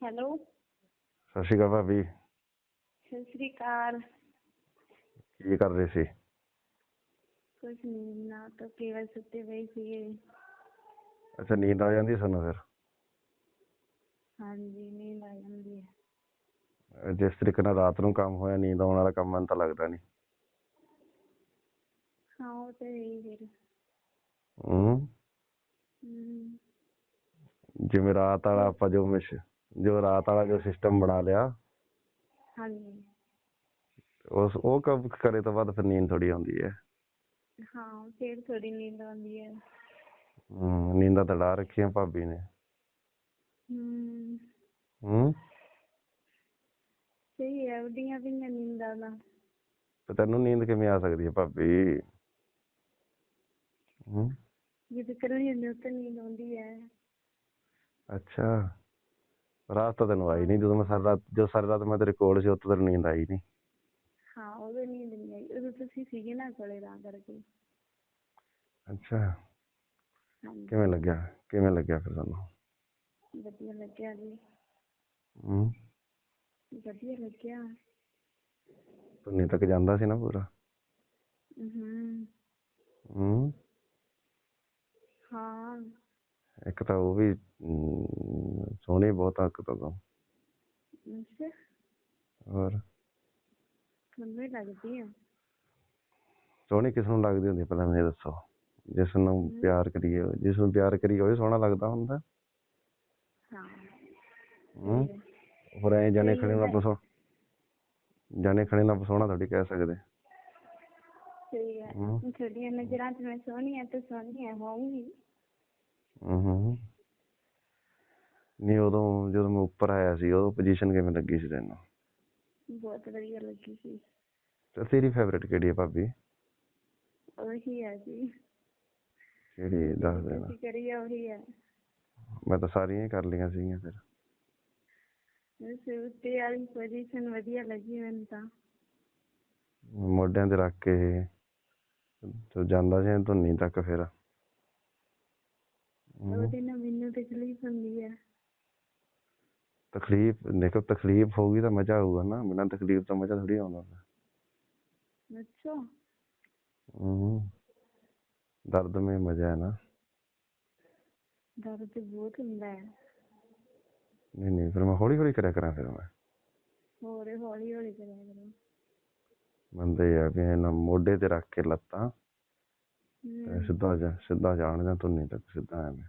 Hello. ਸਤਿ ਸ਼੍ਰੀ ਅਕਾਲ ਭਾਬੀ। ਸਤਿ ਸ੍ਰੀ ਅਕਾਲ। ਕੀ ਕਰ ਰਹੇ ਸੀ? ਕੁਛ ਨਹੀਂ ਨਾ ਤਾਂ ਕੇਵਲ ਸੁੱਤੇ ਪਏ ਸੀਗੇ। ਅੱਛਾ ਨੀਂਦ ਆ ਜਾਂਦੀ ਸਾਨੂੰ ਫਿਰ? ਹਾਂਜੀ ਨੀਂਦ ਆ ਜਾਂਦੀ ਹੈ। ਅਹ ਜਿਸ ਤਰੀਕੇ ਨਾਲ ਰਾਤ ਨੂੰ ਕੰਮ ਹੋਇਆ ਨੀਂਦ ਆਉਣ ਵਾਲਾ ਕੰਮ ਮੈਨੂੰ ਤਾਂ ਲੱਗਦਾ ਨਹੀਂ ਹਾਂ ਉਹ ਤੇ ਹੈ ਹੀ ਫਿਰ। ਹੂੰ। ਹਮ, ਜਿਵੇਂ ਰਾਤ ਵਾਲਾ ਆਪਾਂ ਜੋ ਮਿਸ਼ ਜੋ ਰਾਤ ਵਾਲਾ ਜੋ ਸਿਸਟਮ ਬਣਾ ਲਿਆ। ਹਾਂਜੀ। ਉਸ ਉਹ ਕੰਮ ਕਰੇ ਤੋਂ ਬਾਅਦ ਫਿਰ ਨੀਂਦ ਥੋੜੀ ਆਉਂਦੀ ਹੈ। ਹਾਂ ਫਿਰ ਥੋੜੀ ਨੀਂਦ ਆਉਂਦੀ ਹੈ। ਹੂੰ ਨੀਂਦਾਂ ਤਾਂ ਲਾ ਰੱਖੀਆਂ ਭਾਬੀ ਨੇ। ਹੂੰ। ਸਹੀ ਹੈ ਉਹਦੀਆਂ ਵੀ ਨੀਂਦਾਂ ਦਾ ਤੇ ਤੈਨੂੰ ਨੀਂਦ ਕਿਵੇਂ ਆ ਸਕਦੀ ਹੈ ਭਾਬੀ? ਹੂੰ? ਜਦੋਂ ਇਕੱਲੀ ਹੁੰਦੀ ਤਾਂ ਨੀਂਦ ਆਉਂਦੀ ਹੈ। ਅੱਛਾ। ਰਾਤ ਤਾਂ ਤੈਨੂੰ ਆਈ ਨਹੀਂ ਜਦੋਂ ਮੈਂ ਸਾਰੀ ਰਾਤ ਜੋ ਸਾਰੀ ਰਾਤ ਮੈਂ ਤੇਰੇ ਕੋਲ ਸੀ ਉੱਤੋਂ ਤੈਨੂੰ ਨੀਂਦ ਆਈ ਨਹੀਂ ਹਾਂ ਉਦੋਂ ਨੀਂਦ ਨਹੀਂ ਆਈ ਉਦੋਂ ਤੁਸੀਂ ਸੀਗੇ ਨਾ ਕੋਲੇ ਤਾਂ ਕਰਕੇ। ਅੱਛਾ। ਹਾਂਜੀ। ਕਿਵੇਂ ਲੱਗਿਆ? ਕਿਵੇਂ ਲੱਗਿਆ ਫਿਰ ਤੁਹਾਨੂੰ ਵਧੀਆ ਲੱਗਿਆ ਜੀ। ਹੂੰ। ਵਧੀਆ ਲੱਗਿਆ। ਤੁੰਨੀ ਤੱਕ ਜਾਂਦਾ ਸੀ ਨਾ ਪੂਰਾ? ਹਮ ਹੂੰ। ਹਾਂ। ਇੱਕ ਤਾਂ ਉਹ ਵੀ ਅਮ, ਸੋਹਣੀ ਬਹੁਤ ਹੱਕ ਤੋਂ ਤਾਂ ਅੱਛਾ। ਹੋਰ? ਤੁਹਾਨੂੰ ਹੀ ਲੱਗਦੀ ਆ। ਸੋਹਣੀ ਕਿਸ ਨੂੰ ਲੱਗਦੀ ਹੁੰਦੀ ਪਹਿਲਾਂ ਮੈਨੂੰ ਇਹ ਦੱਸੋ। ਜਿਸ ਨੂੰ ਪਿਆਰ ਕਰੀਏ ਜਿਸ ਨੂੰ ਪਿਆਰ ਕਰੀਏ ਉਹ ਹੀ ਸੋਹਣਾ ਲੱਗਦਾ ਹੁੰਦਾ? ਹਾਂ। ਹੂੰ? ਹੋਰ ਐ ਜਾਣੇ ਖੜੇ ਨੂੰ ਆਪਾਂ ਸੋ ਜਾਣੇ ਖੜੇ ਨੂੰ ਆਪਾਂ ਸੋਹਣਾ ਥੋੜੀ ਕਹਿ ਸਕਦੇ। ਸਹੀ ਹੈ। ਹੂੰ ਤੁਹਾਡੀਆਂ ਨਜ਼ਰਾਂ 'ਚ ਮੈਂ ਸੋਹਣੀ ਆ ਤੇ ਸੋਹਣੀ ਆ ਹੋਊਂਗੀ। ਹੂੰ ਨਹੀਂ ਉਦੋਂ ਜਦੋਂ ਮੈਂ ਉੱਪਰ ਆਇਆ ਸੀ ਉਹ ਪੋਜੀਸ਼ਨ ਕਿਵੇਂ ਲੱਗੀ ਸੀ ਤੈਨੂੰ? ਬਹੁਤ ਵਧੀਆ ਲੱਗੀ ਸੀ। ਤੇ ਤੇਰੀ ਫੇਵਰੇਟ ਕਿਹੜੀ ਹੈ ਭਾਬੀ? ਉਹੀ ਹੈ ਜੀ। ਕਿਹੜੀ ਦੱਸ ਦੇਣਾ ਤੁਸੀਂ ਕਰੀਏ ਉਹੀ ਹੈ ਮੈਂ ਤਾਂ ਸਾਰੀਆਂ ਹੀ ਕਰ ਲਈਆਂ ਸੀਗੀਆਂ ਫਿਰ। ਵੈਸੇ ਉੱਤੇ ਵਾਲੀ ਪੋਜੀਸ਼ਨ ਵਧੀਆ ਲੱਗੀ ਮੈਨੂੰ ਤਾਂ। ਮੋਢਿਆਂ ਤੇ ਰੱਖ ਕੇ ਤੂੰ ਜਾਂਦਾ ਸੀ ਧੁੰਨੀ ਤੱਕ ਫਿਰ। ਉਹਦੇ ਨਾਲ ਮੈਨੂੰ ਤਕਲੀਫ ਹੁੰਦੀ ਹੈ ਤਕਲੀਫ ਦੇਖੋ ਤਕਲੀਫ ਹੋਊਗੀ ਤਾਂ ਮਜ਼ਾ ਆਊਗਾ ਨਾ ਬਿਨਾਂ ਤਕਲੀਫ ਤੋਂ ਮਜ਼ਾ ਥੋੜੀ ਆਉਂਦਾ ਅੱਛਾ। ਹੂੰ। ਦਰਦ में ਮਜ਼ਾ ਹੈ ਨਾ। ਦਰਦ ਤੇ ਬਹੁਤ ਹੁੰਦਾ ਹੈ। ਨਹੀਂ ਨਹੀਂ ਫਿਰ ਮੈਂ ਹੌਲੀ ਹੌਲੀ ਕਰਿਆ ਕਰਾਂ ਫਿਰ ਮੈਂ। ਹੋਰ ਹੌਲੀ ਹੌਲੀ ਕਰਿਆ ਕਰੋ। ਬੰਦੇ ਆ ਵੀ ਇਹਨਾਂ ਮੋਢੇ ਤੇ ਰੱਖ ਕੇ ਲੱਤਾਂ। ਸਿੱਧਾ ਜਾ ਸਿੱਧਾ ਜਾਣ ਜਾਂ ਧੁੰਨੀ ਤੱਕ ਸਿੱਧਾ ਐਵੇਂ।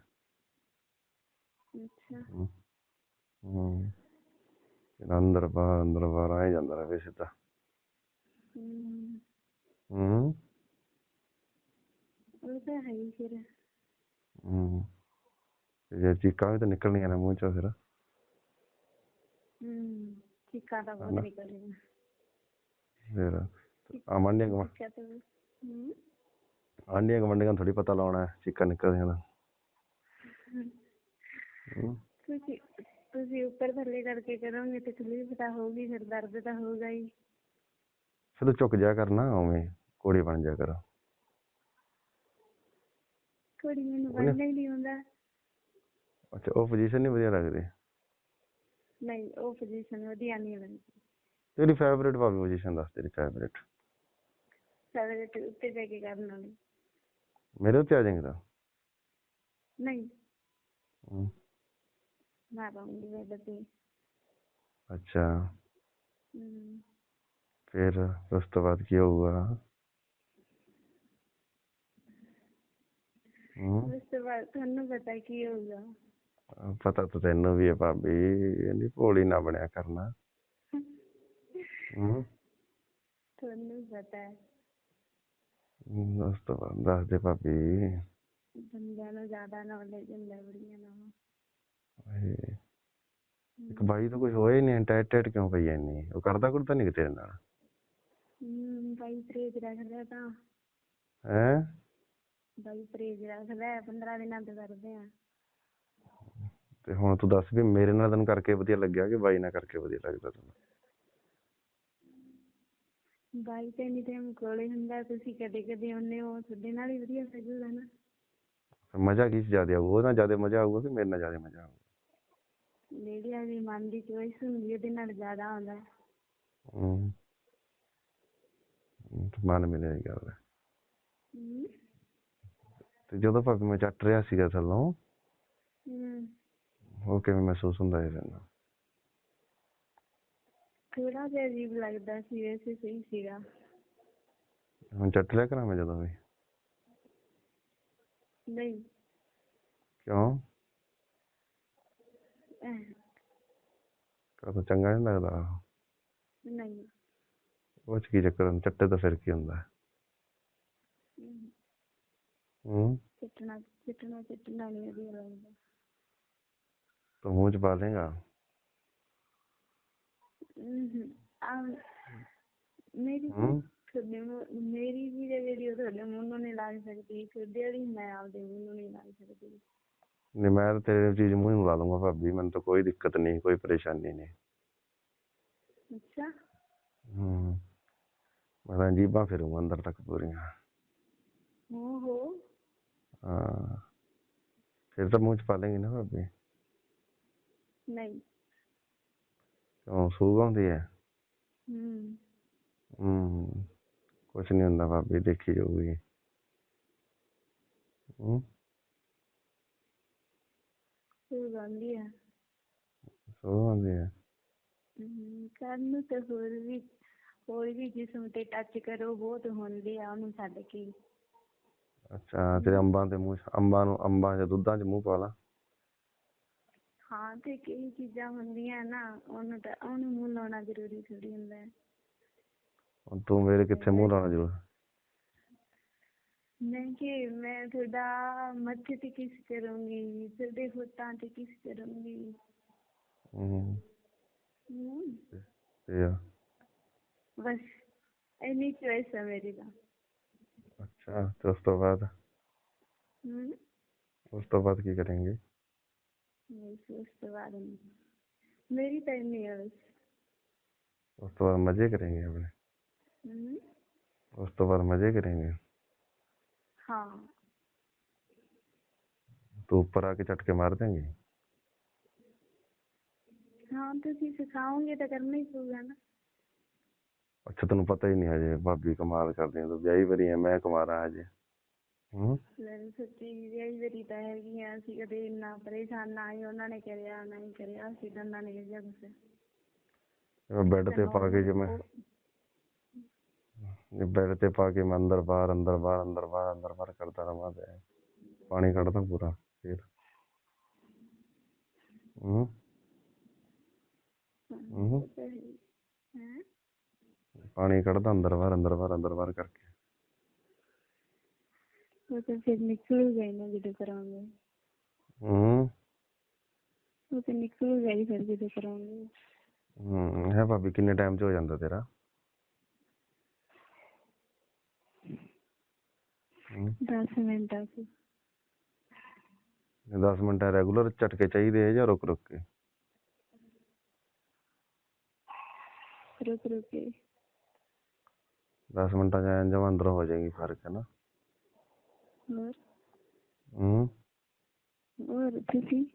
ਅੱਛਾ। ਹੂੰ ਹੂੰ। ਫਿਰ ਅੰਦਰ ਬਾਹਰ ਅੰਦਰ ਬਾਹਰ ਆਏ ਜਾਂਦਾ ਰਹੇ ਸਿੱਧਾ। ਹੂੰ। ਉਹ ਤਾਂ ਹੈ ਹੀ ਫਿਰ। ਹੂੰ। ਜੇ ਚੀਕਾਂ ਵੀ ਤਾਂ ਨਿਕਲਣੀਆਂ ਨੇ ਮੂੰਹ ਚੋਂ ਫਿਰ। ਹਮ ਚੀਕਾਂ ਤਾਂ ਬਹੁਤ ਹਨਾ? ਨਿਕਲਦੀਆਂ ਫਿਰ ਆਮੰਡੀਆਂ ਗਵਾਂ ਚੀਕਾਂ ਆਂਡੀਆਂ ਗਵੰਡੀਆਂ ਥੋੜੀ ਪਤਾ ਲਾਉਣਾ ਹੈ, ਚੀਕਾਂ ਦਾ ਹੂੰ ਤੁਸੀਂ ਤੁਸੀਂ ਉੱਪਰ ਥੱਲੇ ਕਰਕੇ ਕਰੋਗੇ ਤਕਲੀਫ ਤਾਂ ਹੋਊਗੀ ਫਿਰ ਦਰਦ ਤਾਂ ਹੋਊਗਾ ਹੀ। ਫਿਰ ਤੂੰ ਝੁਕ ਜਾ ਕਰਨਾ ਉਵੇਂ ਕੋੜੀ ਬਣ ਜਾ ਕਰ। ਕੁੜੀ ਮੈਨੂੰ ਉਹਨੇ- ਬਣਨਾ ਹੀ ਨਹੀਂ ਹੁੰਦਾ ਅੱਛਾ ਉਹ ਪੋਜੀਸ਼ਨ ਨਹੀਂ ਵਧੀਆ ਲੱਗਦੀ? ਨਹੀਂ ਉਹ ਪੋਜੀਸ਼ਨ ਵਧੀਆ ਨਹੀਂ ਲੱਗਦੀ ਤੇਰੀ ਫੇਵਰੇਟ ਭਾਵੇਂ ਪੋਜੀਸ਼ਨ ਦੱਸ ਤੇਰੀ ਫੇਵਰੇਟ ਸਾਰੇ ਉੱਤੇ ਬੈ ਕੇ ਕਰਨ ਵਾਲੀ। ਮੇਰੇ ਉੱਤੇ ਆ ਜਾਏਗਾ ਨਹੀਂ। ਹੂੰ। ਮੈਂ ਰਹੂੰਗੀ ਬੈਡ ਤੇ। ਅੱਛਾ। ਹਮ, ਫਿਰ ਉਸ ਤੋਂ ਬਾਅਦ ਕੀ ਹੋਊਗਾ? ਹੂੰ। ਉਸ ਤੋਂ ਬਾਅਦ ਤੁਹਾਨੂੰ ਪਤਾ ਕੀ ਹੋਊਗਾ? ਪਤਾ ਤਾਂ ਤੈਨੂੰ ਵੀ ਹੈ ਭਾਬੀ ਇਹਦੀ ਭੋਲੀ ਨਾ ਬਣਿਆ ਕਰਨਾ। ਹੂੰ। ਤੁਹਾਨੂੰ ਪਤਾ ਹੂੰ, ਉਸ ਤੋਂ ਬਾਅਦ ਦੱਸ ਦੇ ਭਾਬੀ ਬੰਦਿਆਂ ਨੂੰ ਜ਼ਿਆਦਾ ਨੌਲੇਜ ਹੁੰਦਾ ਬੜੀਆਂ ਨੂੰ। ਇੱਕ ਬਾਈ ਤਾਂ ਕੁਝ ਹੋਇਆ ਹੀ ਨਹੀਂ ਟੈਟ ਟੈਟ ਕਿਉਂ ਪਈ ਇੰਨੀ? ਉਹ ਕਰਦਾ ਕੁਰਦਾ ਨਹੀਂ ਤੇਰੇ ਨਾਲ? ਹਮ ਬਾਈ ਪਰੇਜ ਰੱਖਦਾ ਤਾਂ। ਹੈ? ਬਾਈ ਪਰੇਜ ਰੱਖਦਾ 15 ਦਿਨਾਂ ਤੋਂ ਕਰਦੇ ਆ। ਤੇ ਹੁਣ ਤੂੰ ਦੱਸ ਵੀ ਮੇਰੇ ਨਾਲ ਤੈਨੂੰ ਕਰਕੇ ਵਧੀਆ ਲੱਗਿਆ ਕਿ ਬਾਈ ਨਾਲ ਕਰਕੇ ਵਧੀਆ ਲੱਗਦਾ ਤੈਨੂੰ? ਬਾਈ ਤੇ ਨਹੀਂ ਟਾਈਮ ਕੋਲੇ ਹੁੰਦਾ ਤੁਸੀਂ ਕਦੇ ਕਦੇ ਆਉਂਦੇ ਹੋ ਤੁਹਾਡੇ ਨਾਲ ਹੀ ਵਧੀਆ ਲੱਗੂਗਾ ਨਾ। ਮਜ਼ਾ ਕਿਸ ਜ਼ਿਆਦਾ ਆਊ ਉਹ ਨਾਲ ਜ਼ਿਆਦਾ ਮਜ਼ਾ ਆਊਗਾ ਕਿ ਮੇਰੇ ਨਾਲ ਜ਼ਿਆਦਾ ਮਜ਼ਾ ਆਊਗਾ? ਜਿਹੜੀ ਆਪਣੀ ਮਨ ਦੀ ਚੋਇਸ ਹੁੰਦੀ ਉਹਦੇ ਨਾਲ ਜ਼ਿਆਦਾ ਆਉਂਦਾ। ਹੈ। ਮਨ ਮਿਲਿਆ ਗੱਲ। ਹੈ। ਹਮ, ਤੇ ਜਦੋਂ ਭਾਬੀ ਮੈਂ ਚੱਟ ਰਿਹਾ ਸੀਗਾ ਥੱਲੋਂ ਹਮ, ਉਹ ਕਿਵੇਂ ਮਹਿਸੂਸ ਹੁੰਦਾ ਸੀ ਤੈਨੂੰ ਥੋੜਾ ਜਿਹਾ ਅਜੀਬ ਲੱਗਦਾ ਸੀ ਵੈਸੇ ਸਹੀ ਸੀਗਾ। ਹੁਣ ਚੱਟ ਲਿਆ ਕਰਾਂ ਮੈਂ ਜਦੋਂ ਵੀ। ਨਹੀਂ। ਕਿਉਂ? ਅਹ, ਕਦੋਂ ਚੰਗਾ ਨਹੀਂ ਲੱਗਦਾ? ਨਹੀਂ। ਉਹ ਚ ਕੀ ਚੱਕਰ ਹੁੰਦਾ? ਚੱਟੇ ਤਾਂ ਫਿਰ ਕੀ ਹੁੰਦਾ? ਹੈ? ਚਟਣਾ ਚਟਣਾ ਚਟਣਾ ਨਹੀਂ ਵਧੀਆ ਲੱਗਦਾ। ਤੂੰ ਮੂੰਹ ਚ ਪਾ ਲੇਗਾ ਮੇਰੀ ਤੁਹਾਡੇ ਮੂੰਹ- ਮੇਰੀ ਵੀ ਜੇ ਵੀਡੀਓ ਤੁਹਾਡੇ ਮੂੰਹ ਨਹੀਂ ਲੱਗ ਸਕਦੀ ਤੁਹਾਡੇ ਵਾਲੀ ਮੈਂ ਆਪਦੇ ਮੂੰਹ ਨੂੰ ਨਹੀਂ ਲੱਗ ਸਕਦੀ। ਨਹੀਂ ਮੈਂ ਤਾਂ ਤੇਰੇ ਚੀਜ਼ ਮੂੰਹ ਨੂੰ ਲਾ ਲੂੰਗਾ ਭਾਬੀ ਮੈਨੂੰ ਤਾਂ ਕੋਈ ਦਿੱਕਤ ਨਹੀਂ ਕੋਈ ਪਰੇਸ਼ਾਨੀ ਨਹੀਂ। ਅੱਛਾ। ਹੂੰ। ਮੈਂ ਤਾਂ ਜੀਬਾਂ ਅੰਦਰ ਤੱਕ ਪੂਰੀਆਂ। ਹੋ। ਫਿਰ ਤਾਂ ਮੂੰਹ ਚ ਪਾ ਲੇਗੀ ਨਾ ਭਾਬੀ। ਨਹੀਂ। ਕਿਉਂ ਸੂਗ ਆਉਂਦੀ ਹੈ। ਹਮ ਹੂੰ ਕੁਛ ਨਹੀਂ ਹੁੰਦਾ ਭਾਬੀ ਦੇਖੀ ਜਾਊਗੀ। ਹੂੰ। ਸਹੀ ਗਾਉਂਦੀ ਆ ਸੂਗ ਆਉਂਦੀ ਹੈ। ਹਮ, ਕਰਨ ਨੂੰ ਤਾਂ ਹੋਰ ਵੀ ਹੋਰ ਵੀ ਜਿਸਮ ਤੇ ਟੱਚ ਕਰੋ ਬਹੁਤ ਹੁੰਦੇ ਆ ਉਹਨੂੰ ਛੱਡ ਕੇ। ਅੱਛਾ ਤੇ ਅੰਬਾਂ ਦੇ ਮੂੰਹ ਅੰਬਾਂ ਨੂੰ ਅੰਬਾਂ ਜਾਂ ਦੁੱਧਾਂ 'ਚ ਮੂੰਹ ਪਾ ਲਾ। ਹਾਂ ਤੇ ਕਈ ਚੀਜ਼ਾਂ ਹੁੰਦੀਆਂ ਨਾ ਉਹਨੂੰ ਤਾਂ ਉਹਨੂੰ ਮੂੰਹ ਲਾਉਣਾ ਜ਼ਰੂਰੀ ਥੋੜੀ ਹੁੰਦਾ ਹੈ। ਹੁਣ ਤੂੰ ਮੇਰੇ ਕਿੱਥੇ ਮੂੰਹ ਲਾਉਣਾ ਜ਼ਰੂਰ? ਮੈਂ ਕਿ ਮੈਂ ਤੁਹਾਡਾ ਮੱਥੇ ਤੇ ਕਿਸ ਕਰੂੰਗੀ ਤੁਹਾਡੇ ਹੋਠਾਂ ਤੇ ਕਿਸ ਕਰੂੰਗੀ? ਹੂੰ। ਹਮ, ਤੇ ਆ? ਬਸ ਇੰਨੀ ਚੋਇਸ ਹੈ ਮੇਰੀ ਤਾਂ। ਅੱਛਾ ਤੇ ਉਸ ਤੋਂ ਬਾਅਦ? ਹਮ ਉਸ ਤੋਂ ਬਾਅਦ ਕੀ ਕरेंगे मेरी उस तो बार मज़े करेंगे अपने। उस तो बार मज़े करेंगे। हाँ। तो ऊपर आके चटके मार देंगे? हाँ तो तो करना ही ना। अच्छा तेन पता ही नहीं हजे भाभी कमाल कर दी तो ब्याही भरी है मैं कमा रहा हजे ਲੈ ਸੱਚੀ ਵਿਆਹੀ ਵਾਰੀ ਤਾਂ ਹੈਗੀ ਆ ਅਸੀਂ ਕਦੇ ਇੰਨਾ ਪਰੇਸ਼ਾਨ ਨਾ ਹੀ ਉਹਨਾਂ ਨੇ ਕਰਿਆ ਨਾ ਹੀ ਕਰਿਆ ਅਸੀਂ ਦੋਨਾਂ ਨੇ ਇਹੋ ਜਿਹਾ ਕੁਛ। ਬੈੱਡ ਤੇ ਪਾ ਕੇ ਜਿਵੇਂ ਬੈੱਡ ਤੇ ਪਾ ਕੇ ਮੈਂ ਅੰਦਰ ਬਾਹਰ ਅੰਦਰ ਬਾਹਰ ਅੰਦਰ ਬਾਹਰ ਅੰਦਰ ਬਾਹਰ ਕਰਦਾ ਰਹਾਂ ਤੇ। ਪਾਣੀ ਕੱਢਦਾ ਪੂਰਾ ਫਿਰ। ਹੂੰ। ਹੂੰ? ਪਾਣੀ ਕੱਢਦਾ ਅੰਦਰ ਬਾਹਰ ਅੰਦਰ ਬਾਹਰ ਅੰਦਰ ਬਾਹਰ ਕਰਕੇ। ਤਾਂ ਫਿਰ ਨਿਕਲੂਗਾ ਹੀ ਨਾ ਜਦੋਂ ਕਰਾਂਗੇ। ਹੂੰ। ਉਹ ਤਾਂ ਨਿਕਲੂਗਾ ਹੀ ਫਿਰ ਜਦੋਂ ਕਰਾਂਗੇ। ਹੂੰ ਹੈ ਭਾਬੀ ਕਿੰਨੇ ਟਾਈਮ 'ਚ ਹੋ ਜਾਂਦਾ ਤੇਰਾ? ਹੂੰ। 10 ਮਿੰਟਾਂ ਚ 10 ਮਿੰਟ ਰੈਗੂਲਰ ਝਟਕੇ ਚਾਹੀਦੇ ਆ ਜਾਂ ਰੁਕ ਰੁਕ ਕੇ? ਰੁਕ ਰੁਕ ਕੇ। 10 ਮਿੰਟਾਂ 'ਚ ਐਂ ਜਮਾਂ ਅੰਦਰ ਹੋ ਜਾਏਗੀ ਫ਼ਰਕ ਹੈ ਨਾ? ਹੋਰ? ਹੂੰ। ਹੋਰ ਤੁਸੀਂ?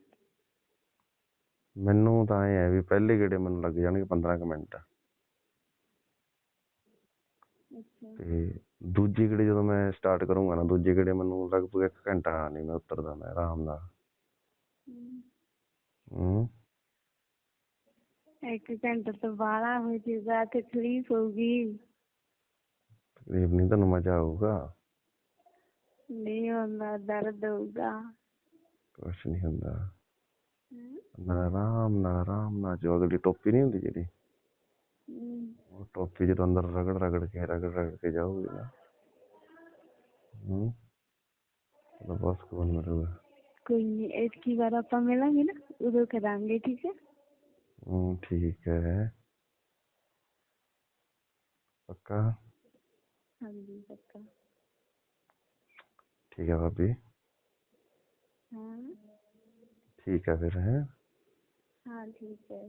ਮੈਨੂੰ ਤਾਂ ਐ ਹੈ ਵੀ ਪਹਿਲੇ ਗੇੜੇ ਮੈਨੂੰ ਲੱਗ ਜਾਣਗੇ 15 ਕੁ ਮਿੰਟ। ਅੱਛਾ। ਤੇ ਦੂਜੀ ਗੇੜੇ ਜਦੋਂ ਮੈਂ ਸਟਾਰਟ ਕਰੂੰਗਾ ਨਾ ਦੂਜੇ ਗੇੜੇ ਮੈਨੂੰ ਲਗਭਗ ਇੱਕ ਘੰਟਾ ਨਹੀਂ ਮੈਂ ਉਤਰਦਾ ਮੈਂ ਆਰਾਮ ਨਾਲ। ਹਮ, ਹੂੰ। ਇੱਕ ਘੰਟਾ ਤੋਂ ਬਾਹਲਾ ਹੋ ਜਾਊਗਾ ਤਕਲੀਫ ਹੋਊਗੀ। ਤਕਲੀਫ ਨਹੀਂ ਤੁਹਾਨੂੰ ਮਜ਼ਾ ਆਊਗਾ। ਨਹੀਂ ਹੁੰਦਾ ਦਰਦ ਹੋਊਗਾ ਕੁਛ ਨਹੀਂ ਹੁੰਦਾ ਹਮ, ਅੰਦਰ ਆਰਾਮ ਨਾਲ ਆਰਾਮ ਨਾਲ ਜੋ ਅਗਲੀ ਟੋਪੀ ਨਹੀਂ ਹੁੰਦੀ ਜਿਹੜੀ ਹਮ, ਉਹ ਟੋਪੀ ਜਦੋਂ ਅੰਦਰ ਰਗੜ ਰਗੜ ਕੇ ਰਗੜ ਰਗੜ ਕੇ ਜਾਊਗੀ ਨਾ ਹੂੰ ਤਾਂ ਬਹੁਤ ਸਕੂਨ ਮਿਲੂਗਾ ਕੋਈ ਨਹੀਂ ਇਤਕੀ ਵਾਰ ਆਪਾਂ ਮਿਲਾਂਗੇ ਨਾ ਉਦੋਂ ਕਰਾਂਗੇ ਠੀਕ ਹੈ ਹੂੰ ਠੀਕ ਹੈ ਪੱਕਾ ਹਾਂਜੀ ਪੱਕਾ ਠੀਕ ਹੈ ਭਾਬੀ। ਹਾਂ ਠੀਕ ਹੈ ਫਿਰ ਹੈ। ਹਾਂ ਠੀਕ ਹੈ।